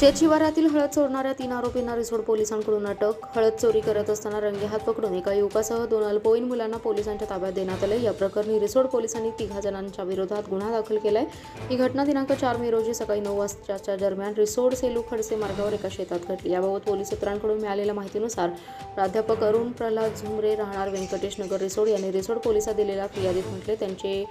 शेतशिवारातील हळद चोरणाऱ्या तीन आरोपींना रिसोड पोलिसांकडून अटक. हळद चोरी करत असताना रंगेहात पकडून एका युवकासह दोन अल्पवयीन मुलांना पोलिसांच्या ताब्यात देण्यात आले या प्रकरणी रिसोड पोलिसांनी तिघा जणांच्या विरोधात गुन्हा दाखल केलाय. ही घटना दिनांक चार मे रोजी सकाळी नऊ वाजताच्या दरम्यान रिसोड सेलू खडसे मार्गावर एका शेतात घडली. याबाबत पोलीस सूत्रांकडून मिळालेल्या माहितीनुसार प्राध्यापक अरुण प्रल्हाद झुमरे राहणार व्यंकटेश नगर रिसोड यांनी रिसोड पोलिसात दिलेल्या फिर्यादीत म्हटले त्यांचे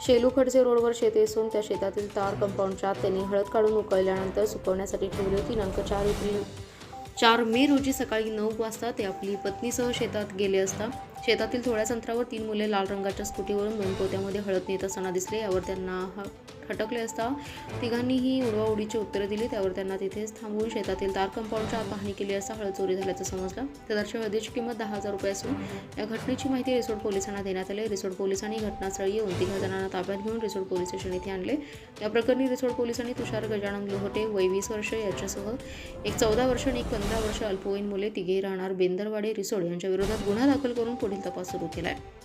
शेलू खडसे रोडवर शेत असून त्या शेतातील तार कंपाऊंडच्या आत त्यांनी हळद काढून उकळल्यानंतर सुकवण्यासाठी ठेवली होती दिनांक चार एप्रिल चार मे रोजी सकाळी नऊ वाजता ते आपली पत्नीसह शेतात गेले असता. शेतातील थोड्याच अंतरावर तीन मुले लाल रंगाच्या स्कूटीवरून दोन पोत्यामध्ये हळद नेत असताना दिसले. यावर त्यांना ह- खटकले असता. तिघांनीही उडवाउडीची उत्तरं दिली. त्यावर त्यांना तिथेच थांबवून शेतातील तार कंपाऊंडच्या आत पाहणी केली असता हळद चोरी झाल्याचं समजलं. सदरच्या हळदीची किंमत दहा हजार रुपये असून या घटनेची माहिती रिसोड पोलिसांना देण्यात आली. रिसोड पोलिसांनी घटनास्थळी येऊन तिघा जणांना ताब्यात घेऊन रिसोड पोलीस स्टेशन येथे आणले. या प्रकरणी रिसोड पोलिसांनी तुषार गजानन लोहटे वय वीस वर्ष याच्यासह एक चौदा वर्ष आणि एक पंधरा वर्ष अल्पवयीन मुले तिघेही राहणार बेंदरवाडे रिसोड यांच्या विरोधात गुन्हा दाखल करून पुढील तपास सुरू केला आहे